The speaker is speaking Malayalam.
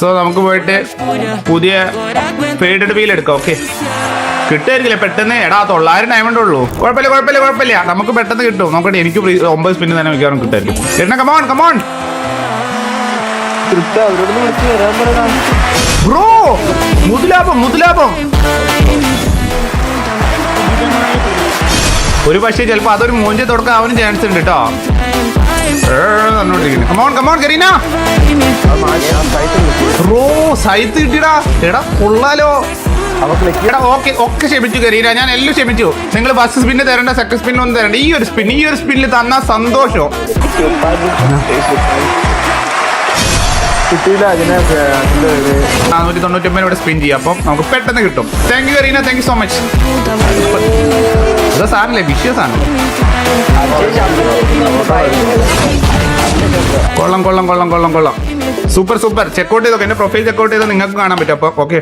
സോ നമുക്ക് പോയിട്ട് പുതിയ ഫെയ്ഡഡ് വീൽ എടുക്കാം ഓക്കെ കിട്ടുമായിരിക്കില്ല? പെട്ടെന്ന്. എടാ തൊള്ളായിരം ഡയമണ്ട് ഉള്ളൂ. കുഴപ്പമില്ല കുഴപ്പമില്ല കുഴപ്പമില്ല. നമുക്ക് പെട്ടെന്ന് കിട്ടും. നോക്കട്ടെ എനിക്ക് ഒമ്പത് സ്പിന്ന് തന്നെ മിക്കവാറും കിട്ടുമായിരിക്കും. എണ്ണ come on come on bro മുതലാപം മുതലാപം. ഒരു പക്ഷേ ചിലപ്പോ അതൊരു മൂഞ്ചി തുടക്കം അവനും ചാൻസ് ഉണ്ട് കേട്ടോ come on come on Kareena. സൈത്ത് കിട്ടിയടാ. എടാ കൊള്ളാലോ. എടാ ഓക്കെ ഒക്കെ ക്ഷമിച്ചു കരീര. ഞാൻ എല്ലാം ക്ഷമിച്ചു. നിങ്ങൾ ഫസ്റ്റ് സ്പിന്ന് തരണ്ട സെക്കൻഡ് സ്പിൻ ഒന്നും തരണ്ട. ഈ ഒരു സ്പിൻ ഈ ഒരു സ്പിന്നിൽ തന്ന സന്തോഷം. നാനൂറ്റി തൊണ്ണൂറ്റി ഇവിടെ സ്പിൻ ചെയ്യാം. അപ്പം നമുക്ക് പെട്ടെന്ന് കിട്ടും. Thank you Kareena thank you so much സാധനല്ലേ വിഷയ സാധനം കൊള്ളം കൊള്ളം കൊള്ളം കൊള്ളം കൊള്ളം. സൂപ്പർ സൂപ്പർ ചെക്കൗട്ട് ചെയ്തോ. എന്റെ പ്രൊഫൈൽ ചെക്കൗട്ട് ചെയ്തോ. നിങ്ങൾക്ക് കാണാൻ പറ്റും. അപ്പോൾ ഓക്കെ